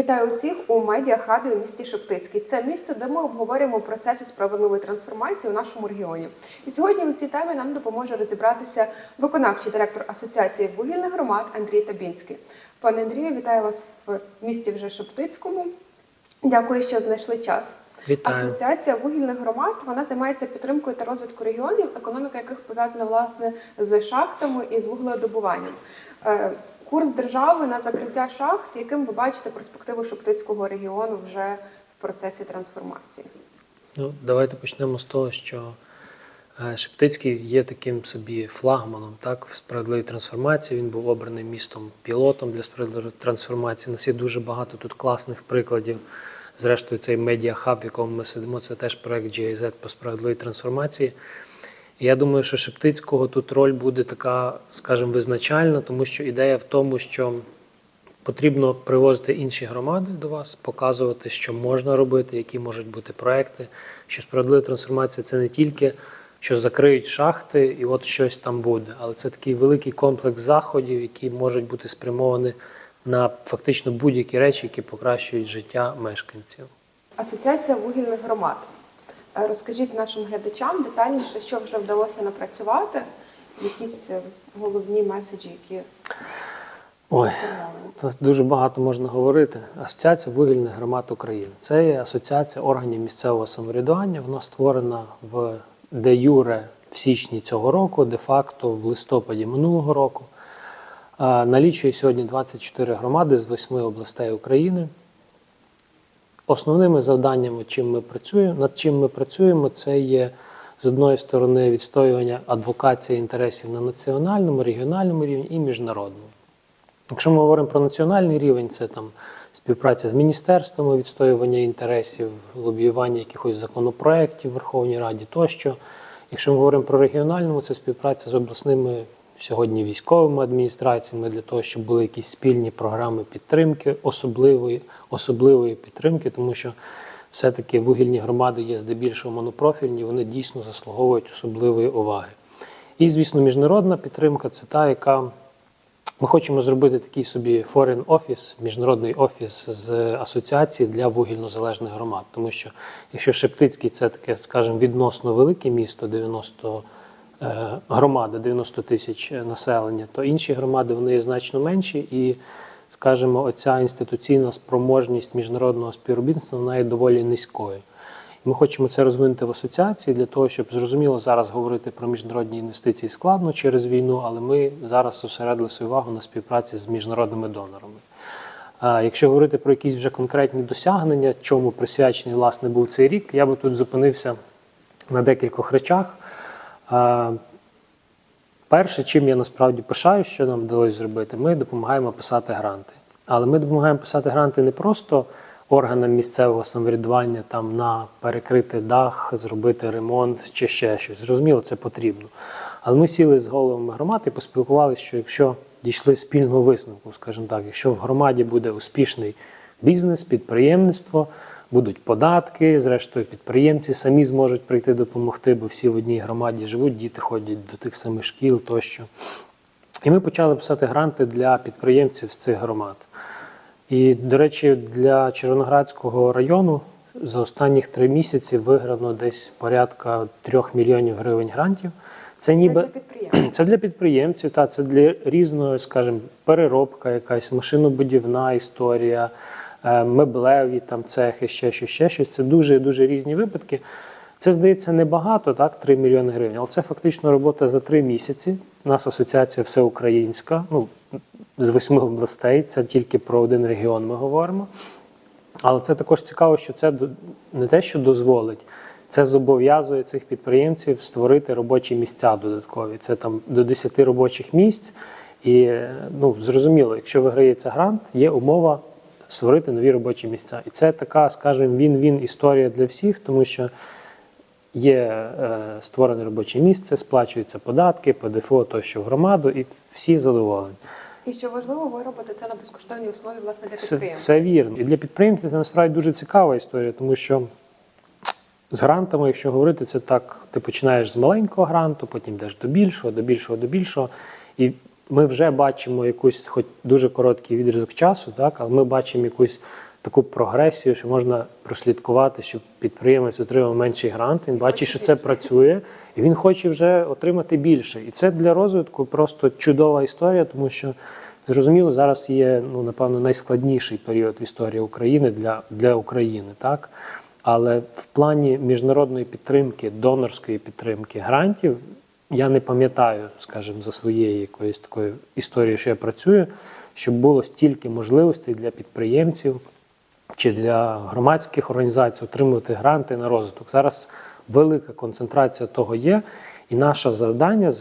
Вітаю усіх у медіахабі у місті Шептицький. Це місце, де ми обговорюємо процеси справедливої трансформації у нашому регіоні. І сьогодні у цій темі нам допоможе розібратися виконавчий директор Асоціації вугільних громад Андрій Табінський. Пане Андрію, вітаю вас в місті вже Шептицькому. Дякую, що знайшли час. Вітаю. Асоціація вугільних громад вона займається підтримкою та розвитку регіонів, економіка яких пов'язана власне з шахтами і з вугледобуванням. Курс держави на закриття шахт, яким ви бачите перспективу Шептицького регіону вже в процесі трансформації. Ну, давайте почнемо з того, що е, Шептицький є таким собі флагманом так, в справедливій трансформації. Він був обраний містом пілотом для справедливої трансформації. У нас є дуже багато тут класних прикладів. Зрештою, цей медіахаб, в якому ми сидимо, це теж проект GIZ по справедливій трансформації. Я думаю, що Шептицького тут роль буде така, скажімо, визначальна, тому що ідея в тому, що потрібно привозити інші громади до вас, показувати, що можна робити, які можуть бути проекти. Що справедлива трансформація це не тільки що закриють шахти і от щось там буде, але це такий великий комплекс заходів, які можуть бути спрямовані на фактично будь-які речі, які покращують життя мешканців. Асоціація вугільних громад. Е, Розкажіть нашим глядачам детальніше, що вже вдалося напрацювати, якісь е, головні меседжі, які Ой. Тут дуже багато можна говорити. Асоціація вугільних громад України. Це є асоціація органів місцевого самоврядування. Вона створена в де юре в січні цього року, де-факто в листопаді минулого року. Налічує сьогодні 24 громади з 8 областей України. Основними завданнями, чим ми працюємо, над чим ми працюємо, це є з одної сторони відстоювання адвокації інтересів на національному, регіональному рівні і міжнародному. Якщо ми говоримо про національний рівень, це там співпраця з міністерствами, відстоювання інтересів, лобіювання якихось законопроєктів в Верховній Раді тощо. Якщо ми говоримо про регіональному, це співпраця з обласними сьогодні військовими адміністраціями для того, щоб були якісь спільні програми підтримки, особливої, особливої підтримки, тому що все-таки вугільні громади є здебільшого монопрофільні, вони дійсно заслуговують особливої уваги. І, звісно, міжнародна підтримка це та, яка ми хочемо зробити такий собі foreign office, міжнародний офіс з асоціації для вугільнозалежних громад. Тому що якщо Шептицький це таке, скажімо, відносно велике місто, 90 е, громада, 90 тисяч населення, то інші громади вони є значно менші, і, скажімо, оця інституційна спроможність міжнародного співробітництва вона є доволі низькою. Ми хочемо це розвинути в асоціації для того, щоб зрозуміло зараз говорити про міжнародні інвестиції складно через війну, але ми зараз зосередили свою увагу на співпраці з міжнародними донорами. Якщо говорити про якісь вже конкретні досягнення, чому присвячений власне був цей рік, я би тут зупинився на декількох речах. Перше, чим я насправді пишаю, що нам вдалося зробити, ми допомагаємо писати гранти. Але ми допомагаємо писати гранти не просто органам місцевого самоврядування там на перекрити дах, зробити ремонт чи ще щось. Зрозуміло, це потрібно. Але ми сіли з головами громад і поспілкувалися, що якщо дійшли спільного висновку, скажімо так, якщо в громаді буде успішний бізнес, підприємництво, будуть податки, зрештою підприємці самі зможуть прийти допомогти, бо всі в одній громаді живуть, діти ходять до тих самих шкіл тощо. І ми почали писати гранти для підприємців з цих громад. І, до речі, для Червоноградського району за останніх три місяці виграно десь порядка трьох мільйонів гривень грантів. Це ніби Це для підприємств. це для підприємців, та це для різної, скажімо, переробка, якась машинобудівна історія, меблеві там цехи, ще щось, ще щось. Це дуже дуже різні випадки. Це здається небагато, так, 3 мільйони гривень, але це фактично робота за три місяці. У нас асоціація всеукраїнська, ну з восьми областей. Це тільки про один регіон ми говоримо. Але це також цікаво, що це не те, що дозволить, це зобов'язує цих підприємців створити робочі місця додаткові. Це там до 10 робочих місць. І е, ну, зрозуміло, якщо виграється грант, є умова створити нові робочі місця. І це така, скажімо, він-він історія для всіх, тому що є е, створене робоче місце, сплачуються податки, ПДФО тощо в громаду, і всі задоволені. І що важливо, ви робите це на безкоштовній основі власне для Все, все вірно. І для підприємців це насправді дуже цікава історія, тому що з грантами, якщо говорити, це так: ти починаєш з маленького гранту, потім йдеш до більшого, до більшого, до більшого. І ми вже бачимо якусь, хоч дуже короткий відрізок часу, так, але ми бачимо якусь таку прогресію, що можна прослідкувати, щоб підприємець отримав менший грант. Він бачить, що це працює, і він хоче вже отримати більше. І це для розвитку просто чудова історія, тому що зрозуміло, зараз є ну напевно найскладніший період в історії України для, для України, так. Але в плані міжнародної підтримки, донорської підтримки грантів я не пам'ятаю, скажімо, за своєї якоїсь такої історії, що я працюю, щоб було стільки можливостей для підприємців чи для громадських організацій отримувати гранти на розвиток. Зараз велика концентрація того є, і наше завдання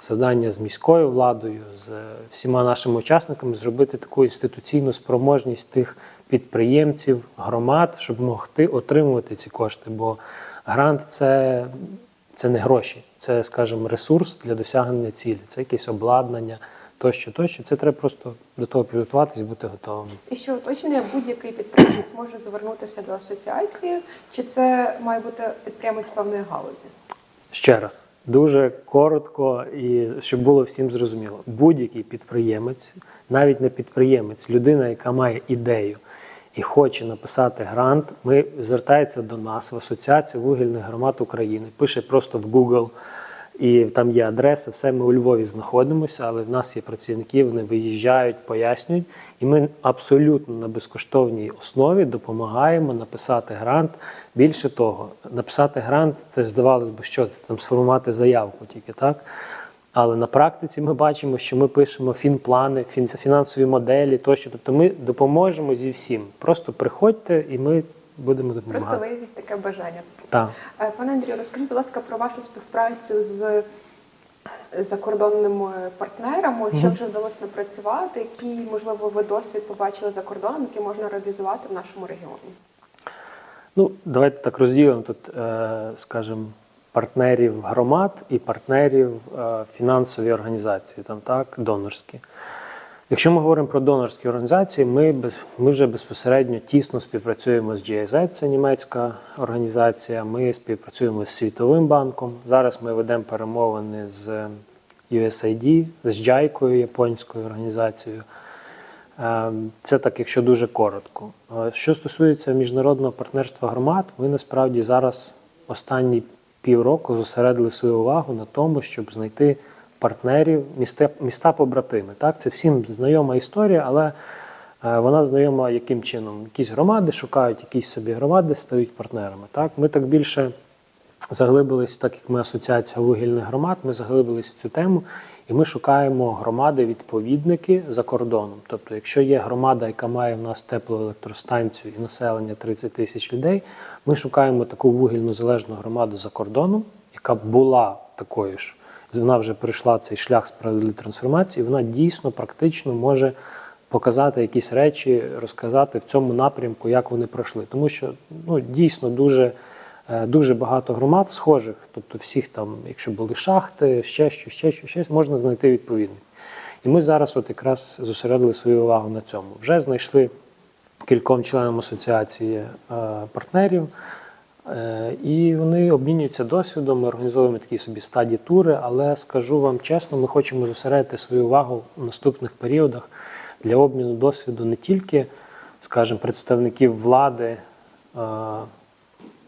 завдання з міською владою, з всіма нашими учасниками зробити таку інституційну спроможність тих підприємців, громад, щоб могти отримувати ці кошти. Бо грант це, це не гроші, це, скажімо, ресурс для досягнення цілі, це якесь обладнання тощо, тощо. Це треба просто до того підготуватись, бути готовим. І що уточнення, будь-який підприємець може звернутися до асоціації, чи це має бути підприємець певної галузі? Ще раз, дуже коротко і щоб було всім зрозуміло. Будь-який підприємець, навіть не підприємець, людина, яка має ідею і хоче написати грант, ми звертається до нас в Асоціацію вугільних громад України, пише просто в Google, і там є адреса, все ми у Львові знаходимося, але в нас є працівники, вони виїжджають, пояснюють, і ми абсолютно на безкоштовній основі допомагаємо написати грант. Більше того, написати грант це здавалось би, що це там сформувати заявку тільки так. Але на практиці ми бачимо, що ми пишемо фінплани, фін- фінансові моделі тощо. Тобто ми допоможемо зі всім. Просто приходьте і ми будемо Просто допомагати. виявіть таке бажання. Так. Е, Пане Андрію, розкажіть, будь ласка, про вашу співпрацю з закордонними партнерами, що вже вдалося напрацювати, який, можливо, ви досвід побачили за кордоном, який можна реалізувати в нашому регіоні? Ну, давайте так розділимо тут, е, скажімо, партнерів громад і партнерів е, фінансові організації, там так, донорські. Якщо ми говоримо про донорські організації, ми, ми вже безпосередньо тісно співпрацюємо з GIZ, це німецька організація. Ми співпрацюємо з Світовим банком. Зараз ми ведемо перемовини з USAID, з JICA, японською організацією. Е, Це так, якщо дуже коротко. Е, Що стосується міжнародного партнерства громад, ми насправді зараз останні півроку зосередили свою увагу на тому, щоб знайти партнерів, міста, побратими. Так, це всім знайома історія, але е, вона знайома яким чином. Якісь громади шукають якісь собі громади, стають партнерами. Так, ми так більше заглибились, так як ми асоціація вугільних громад, ми заглибились в цю тему, і ми шукаємо громади-відповідники за кордоном. Тобто, якщо є громада, яка має в нас теплу електростанцію і населення 30 тисяч людей, ми шукаємо таку вугільну залежну громаду за кордоном, яка була такою ж. Вона вже пройшла цей шлях справедливої трансформації, вона дійсно практично може показати якісь речі, розказати в цьому напрямку, як вони пройшли. Тому що ну, дійсно дуже, дуже багато громад схожих, тобто всіх там, якщо були шахти, ще що, ще що, ще, можна знайти відповідник. І ми зараз от якраз зосередили свою увагу на цьому. Вже знайшли кільком членам асоціації е, партнерів. Е, І вони обмінюються досвідом, ми організовуємо такі собі стадії тури, але скажу вам чесно, ми хочемо зосередити свою увагу в наступних періодах для обміну досвіду не тільки, скажімо, представників влади е,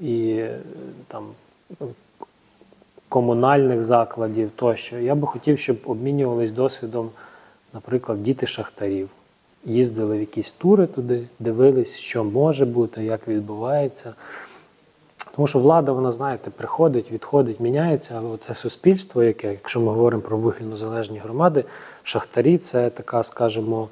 і там комунальних закладів тощо. Я би хотів, щоб обмінювались досвідом, наприклад, діти шахтарів. Їздили в якісь тури туди, дивились, що може бути, як відбувається. Тому що влада, вона, знаєте, приходить, відходить, міняється, але це суспільство, яке, якщо ми говоримо про вугільно залежні громади, шахтарі це така, скажімо,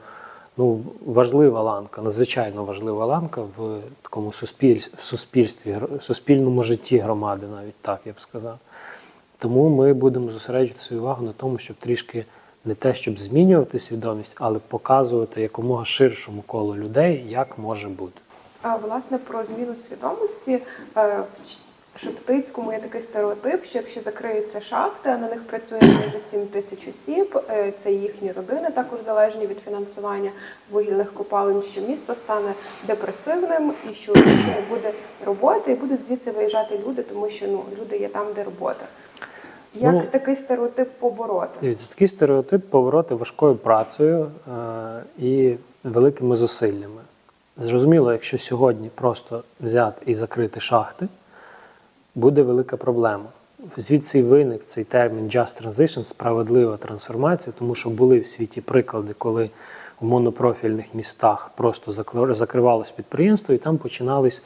ну, важлива ланка, надзвичайно важлива ланка в такому суспіль- в суспільстві, суспільному житті громади, навіть так я б сказав. Тому ми будемо зосереджувати свою увагу на тому, щоб трішки не те, щоб змінювати свідомість, але показувати якомога ширшому колу людей, як може бути. А власне про зміну свідомості е, Шептицькому є такий стереотип, що якщо закриються шахти, а на них працює майже 7 тисяч осіб, е, це їхні родини, також залежні від фінансування вугільних копалин, що місто стане депресивним і що не буде роботи, і будуть звідси виїжджати люди, тому що ну люди є там, де робота. Як Ну, такий стереотип побороти? Дивіться, такий стереотип повороти важкою працею е, і великими зусиллями. Зрозуміло, якщо сьогодні просто взяти і закрити шахти, буде велика проблема. Звідси виник цей термін just transition, справедлива трансформація, тому що були в світі приклади, коли в монопрофільних містах просто закривалось підприємство, і там починались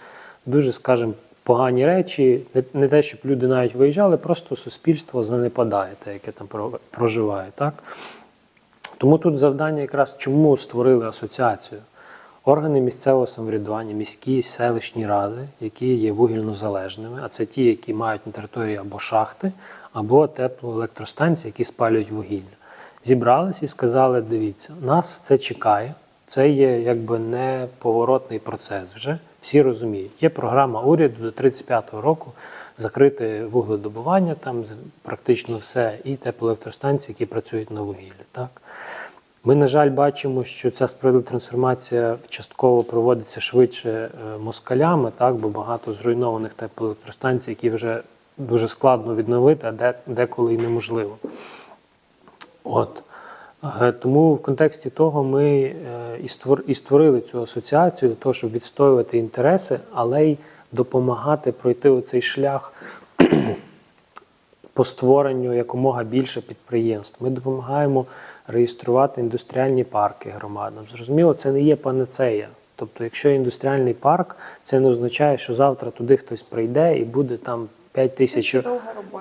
дуже, скажімо, погані речі. Не те, щоб люди навіть виїжджали, просто суспільство занепадає, те, яке там проживає. Так? Тому тут завдання якраз чому створили асоціацію. Органи місцевого самоврядування, міські селищні ради, які є вугільнозалежними, а це ті, які мають на території або шахти, або теплоелектростанції, які спалюють вугілля. Зібрались і сказали: дивіться, нас це чекає. Це є якби неповоротний процес вже. Всі розуміють. Є програма уряду до 35-го року закрити вугледобування, там практично все, і теплоелектростанції, які працюють на вугіллі. Так? Ми, на жаль, бачимо, що ця справедлива трансформація частково проводиться швидше е, москалями, так, бо багато зруйнованих теплоелектростанцій, які вже дуже складно відновити, а деколи й неможливо. От. Е, Тому в контексті того ми е, і і створили цю асоціацію для того, щоб відстоювати інтереси, але й допомагати пройти оцей шлях по створенню якомога більше підприємств. Ми допомагаємо реєструвати індустріальні парки громадам. Зрозуміло, це не є панацея. Тобто, якщо індустріальний парк, це не означає, що завтра туди хтось прийде і буде там 5 тисяч, Це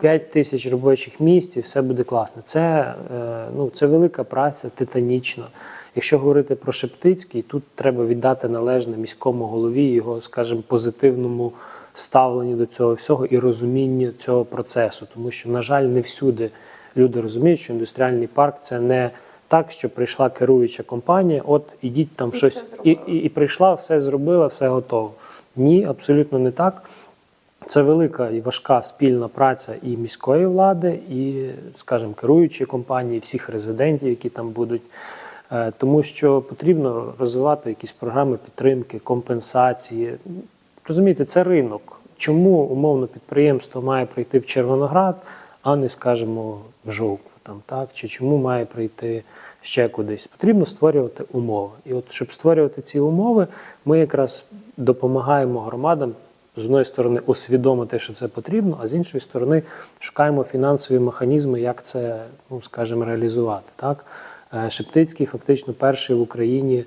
5 тисяч робочих місць і все буде класно. Це, е, ну, це велика праця, титанічна. Якщо говорити про Шептицький, тут треба віддати належне міському голові, його, скажімо, позитивному ставленню до цього всього і розумінню цього процесу. Тому що, на жаль, не всюди люди розуміють, що індустріальний парк це не так, що прийшла керуюча компанія, от ідіть там І щось і, і, і прийшла, все зробила, все готово. Ні, абсолютно не так. Це велика і важка спільна праця і міської влади, і, скажімо, керуючої компанії, всіх резидентів, які там будуть. Е, Тому що потрібно розвивати якісь програми підтримки, компенсації. Розумієте, це ринок. Чому умовно підприємство має прийти в Червоноград, а не, скажімо, в Жовкву там, так? Чи чому має прийти ще кудись? Потрібно створювати умови. І от щоб створювати ці умови, ми якраз допомагаємо громадам з одної сторони усвідомити, що це потрібно, а з іншої сторони шукаємо фінансові механізми, як це, ну скажімо, реалізувати. Так? Е, Шептицький фактично перший в Україні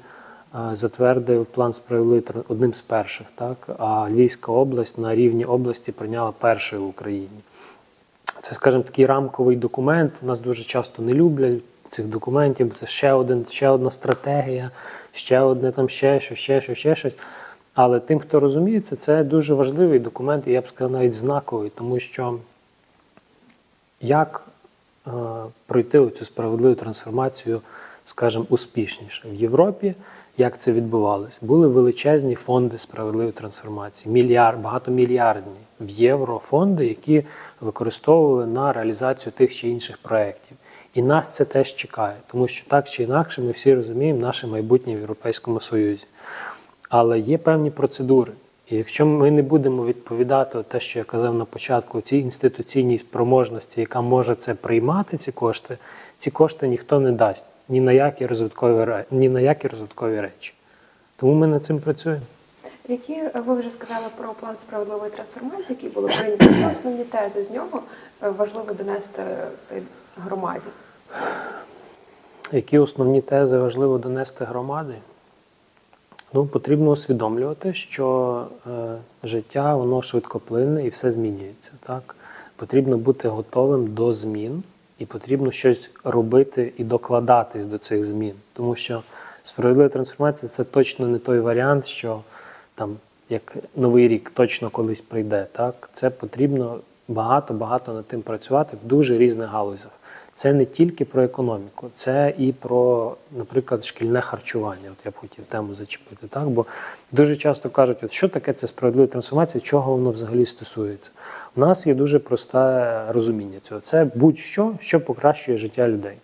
затвердив план справедливий одним з перших, так? а Львівська область на рівні області прийняла першою в Україні. Це, скажімо, такий рамковий документ. Нас дуже часто не люблять цих документів, бо це ще, один, ще одна стратегія, ще одне там ще що, ще що, ще щось. Але тим, хто розуміється, це дуже важливий документ, і я б сказав, навіть знаковий, тому що як е, пройти цю справедливу трансформацію, скажімо, успішніше в Європі, як це відбувалось? Були величезні фонди справедливої трансформації, мільярд, багатомільярдні в євро фонди, які використовували на реалізацію тих чи інших проєктів. І нас це теж чекає, тому що так чи інакше ми всі розуміємо наше майбутнє в Європейському Союзі. Але є певні процедури. І якщо ми не будемо відповідати те, що я казав на початку, цій інституційній спроможності, яка може це приймати, ці кошти, ці кошти ніхто не дасть ні на які розвиткові ні на які розвиткові речі. Тому ми над цим працюємо. Які е, ви вже сказали про план справедливої трансформації, який було прийнято? Які основні тези з нього е, важливо донести е, громаді? Які основні тези важливо донести громади? Ну, потрібно усвідомлювати, що е, життя воно швидкоплинне і все змінюється. Так? Потрібно бути готовим до змін, і потрібно щось робити і докладатись до цих змін. Тому що справедлива трансформація це точно не той варіант, що там як новий рік точно колись прийде. Так? Це потрібно багато-багато над тим працювати в дуже різних галузях. Це не тільки про економіку, це і про, наприклад, шкільне харчування. От я б хотів тему зачепити. Так? Бо дуже часто кажуть, от що таке це справедлива трансформація, чого воно взагалі стосується. У нас є дуже просте розуміння цього. Це будь-що, що покращує життя людей.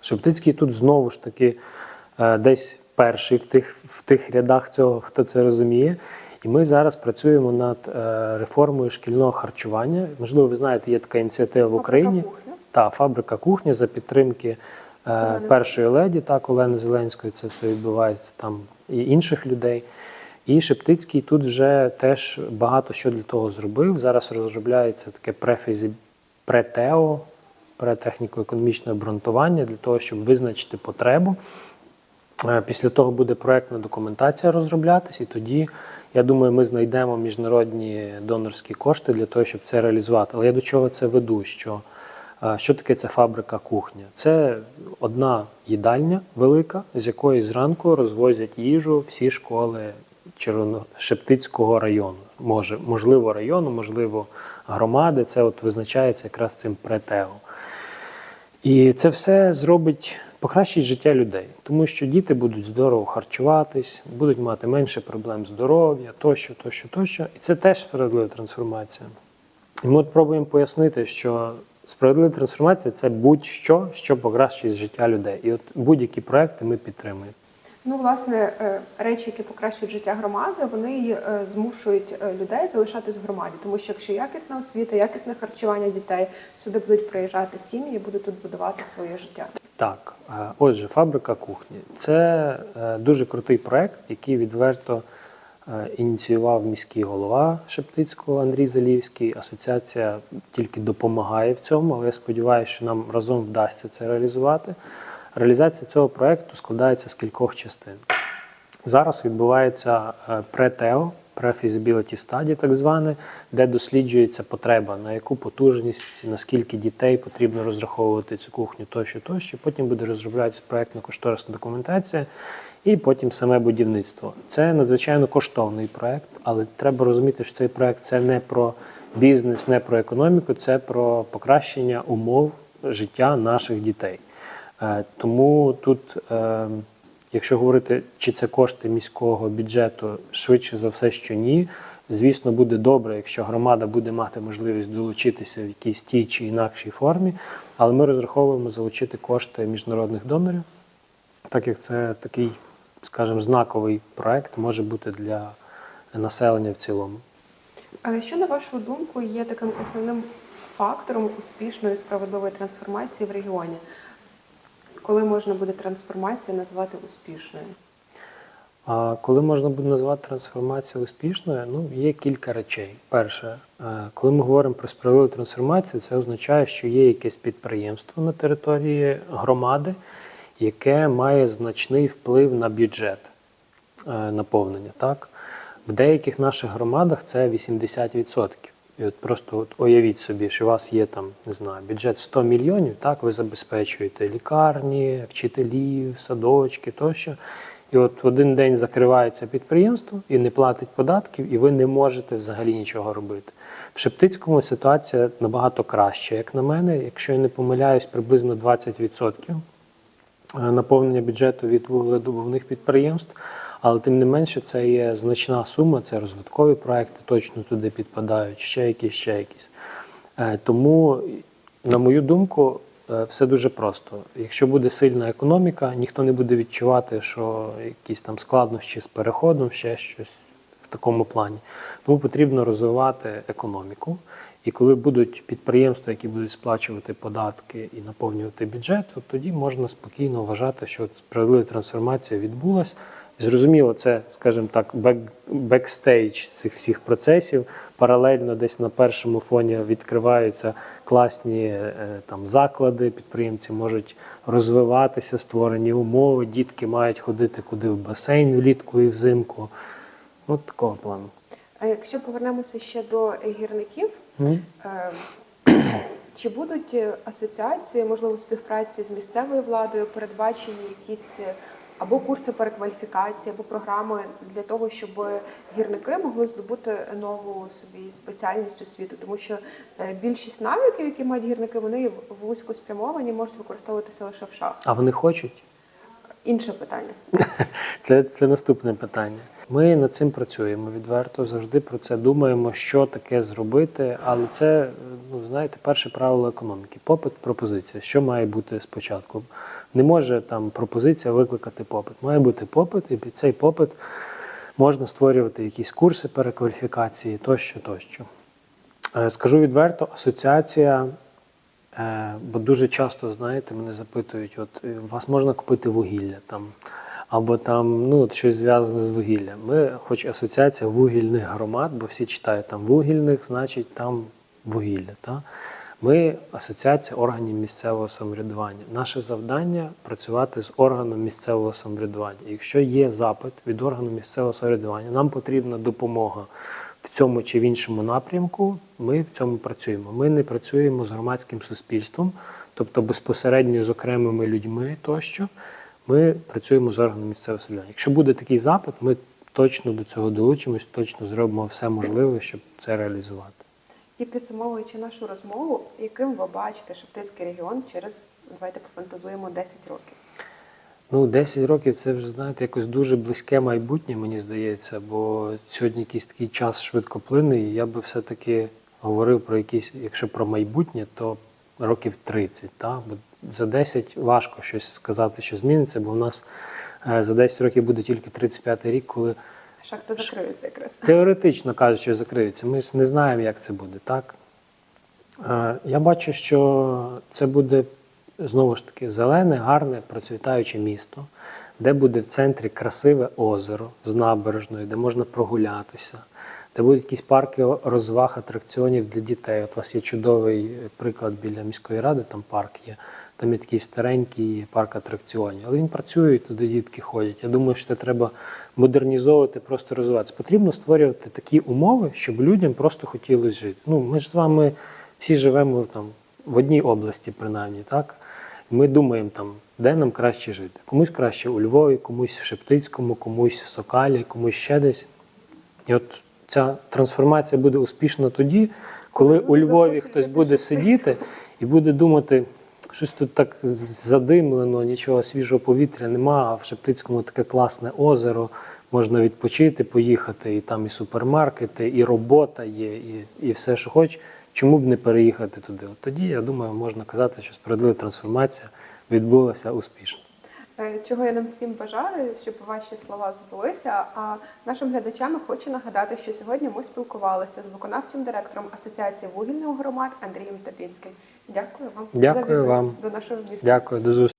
Шептицький тут знову ж таки е, десь перший в тих, в тих рядах цього, хто це розуміє. І ми зараз працюємо над е, реформою шкільного харчування. Можливо, ви знаєте, є така ініціатива в Україні. Та фабрика кухні за підтримки е, першої леді, так, Олени Зеленської, це все відбувається там і інших людей. І Шептицький тут вже теж багато що для того зробив. Зараз розробляється таке префізі претео, претехніко-економічне обґрунтування для того, щоб визначити потребу. Е, Після того буде проектна документація розроблятись, і тоді, я думаю, ми знайдемо міжнародні донорські кошти для того, щоб це реалізувати. Але я до чого це веду? Що, що таке це фабрика кухня? Це одна їдальня велика, з якої зранку розвозять їжу всі школи Червоношептицького району. Може, можливо, району, можливо, громади. Це от визначається якраз цим претео. І це все зробить покращить життя людей, тому що діти будуть здорово харчуватись, будуть мати менше проблем здоров'я, тощо, тощо, тощо. І це теж справедлива трансформація. І ми от пробуємо пояснити, що справедлива трансформація це будь-що, що покращить життя людей. І от будь-які проекти ми підтримуємо. Ну, власне, е, речі, які покращують життя громади, вони е, змушують е, людей залишатись в громаді. Тому що якщо якісна освіта, якісне харчування дітей, сюди будуть приїжджати сім'ї, і будуть тут будувати своє життя. Так, отже, фабрика кухні це дуже крутий проект, який відверто ініціював міський голова Шептицького Андрій Залівський. Асоціація тільки допомагає в цьому, але я сподіваюся, що нам разом вдасться це реалізувати. Реалізація цього проекту складається з кількох частин. Зараз відбувається е, претео, pre-feasibility study, так зване, де досліджується потреба, на яку потужність, на скільки дітей потрібно розраховувати цю кухню тощо, тощо. Потім буде розроблятися проєктно-кошторисна документація і потім саме будівництво. Це надзвичайно коштовний проект, але треба розуміти, що цей проект це не про бізнес, не про економіку, це про покращення умов життя наших дітей. Е, Тому тут, е, якщо говорити, чи це кошти міського бюджету, швидше за все, що ні. Звісно, буде добре, якщо громада буде мати можливість долучитися в якійсь тій чи інакшій формі, але ми розраховуємо залучити кошти міжнародних донорів, так як це такий, скажімо, знаковий проект може бути для населення в цілому. А що, на вашу думку, є таким основним фактором успішної справедливої трансформації в регіоні? Коли можна буде трансформацію назвати успішною? А коли можна буде назвати трансформацію успішною, ну є кілька речей. Перше, е, коли ми говоримо про справедливу трансформацію, це означає, що є якесь підприємство на території громади, яке має значний вплив на бюджет е, наповнення. Так? В деяких наших громадах це 80%. І от просто от уявіть собі, що у вас є там, не знаю, бюджет 100 мільйонів, так, ви забезпечуєте лікарні, вчителів, садочки тощо. І от в один день закривається підприємство і не платить податків, і ви не можете взагалі нічого робити. В Шептицькому ситуація набагато краща, як на мене. Якщо я не помиляюсь, приблизно 20% е, наповнення бюджету від вугледобувних підприємств. Але тим не менше, це є значна сума, це розвиткові проекти, точно туди підпадають, ще якісь, ще якісь. Е, Тому, на мою думку, е, все дуже просто. Якщо буде сильна економіка, ніхто не буде відчувати, що якісь там складнощі з переходом, ще щось в такому плані. Тому потрібно розвивати економіку. І коли будуть підприємства, які будуть сплачувати податки і наповнювати бюджет, то тоді можна спокійно вважати, що справедлива трансформація відбулась. Зрозуміло, це, скажімо так, бекстейдж цих всіх процесів. Паралельно десь на першому фоні відкриваються класні е, там заклади, підприємці можуть розвиватися, створені умови, дітки мають ходити куди в басейн влітку і взимку. Ну, такого плану. А якщо повернемося ще до гірників, Е, чи будуть е, асоціації, можливо, співпраці з місцевою владою передбачені якісь е, або курси перекваліфікації, або програми для того, щоб гірники могли здобути нову собі спеціальність освіту, тому що більшість навиків, які мають гірники, вони вузько спрямовані, можуть використовуватися лише в шахтах. А вони хочуть? Інше питання. Це, це наступне питання. Ми над цим працюємо відверто, завжди про це думаємо, що таке зробити. Але це, ну знаєте, перше правило економіки. Попит, пропозиція. Що має бути спочатку? Не може там пропозиція викликати попит. Має бути попит, і під цей попит можна створювати якісь курси перекваліфікації тощо, тощо. Е, Скажу відверто, асоціація Е, бо дуже часто, знаєте, мене запитують: от вас можна купити вугілля там, або там ну, щось зв'язане з вугіллям. Ми, хоч асоціація вугільних громад, бо всі читають там вугільних, значить там вугілля. Та? Ми асоціація органів місцевого самоврядування. Наше завдання працювати з органом місцевого самоврядування. Якщо є запит від органу місцевого самоврядування, нам потрібна допомога в цьому чи в іншому напрямку. Ми в цьому працюємо. Ми не працюємо з громадським суспільством, тобто безпосередньо з окремими людьми тощо. Ми працюємо з органом місцевого самоврядування. Якщо буде такий запит, ми точно до цього долучимось, точно зробимо все можливе, щоб це реалізувати. І підсумовуючи нашу розмову, яким ви бачите Шептицький регіон через давайте пофантазуємо 10 років. Ну, 10 років це вже, знаєте, якось дуже близьке майбутнє, мені здається, бо сьогодні якийсь такий час швидкоплинний, і я би все-таки говорив про якісь, якщо про майбутнє, то років 30. Та? Бо за 10 важко щось сказати, що зміниться, бо в нас е, за 10 років буде тільки 35-й рік, коли Шахта закриється якраз. теоретично кажучи, закриються. Ми ж не знаємо, як це буде, так? Е, Я бачу, що це буде знову ж таки зелене, гарне, процвітаюче місто, де буде в центрі красиве озеро з набережною, де можна прогулятися, де будуть якісь парки розваг, атракціонів для дітей. От у вас є чудовий приклад біля міської ради, там парк є. Там є такий старенький парк атракціонів, але він працює, і туди дітки ходять. Я думаю, що це треба модернізовувати, просто розвиватися. Потрібно створювати такі умови, щоб людям просто хотілося жити. Ну, ми ж з вами всі живемо там в одній області, принаймні, так? Ми думаємо там, де нам краще жити. Комусь краще у Львові, комусь в Шептицькому, комусь в Сокалі, комусь ще десь. І от ця трансформація буде успішна тоді, коли у Львові хтось буде сидіти і буде думати, щось тут так задимлено, нічого свіжого повітря нема, а в Шептицькому таке класне озеро, можна відпочити, поїхати, і там і супермаркети, і робота є, і, і все, що хоч. Чому б не переїхати туди? От тоді, я думаю, можна казати, що справедлива трансформація відбулася успішно. Е, Чого я нам всім бажаю, щоб ваші слова збулися. А нашим глядачам хочу нагадати, що сьогодні ми спілкувалися з виконавчим директором Асоціації вугільних громад Андрієм Тапінським. Дякую вам Дякую за вам. до нашого міста. Дякую, до зустрічі.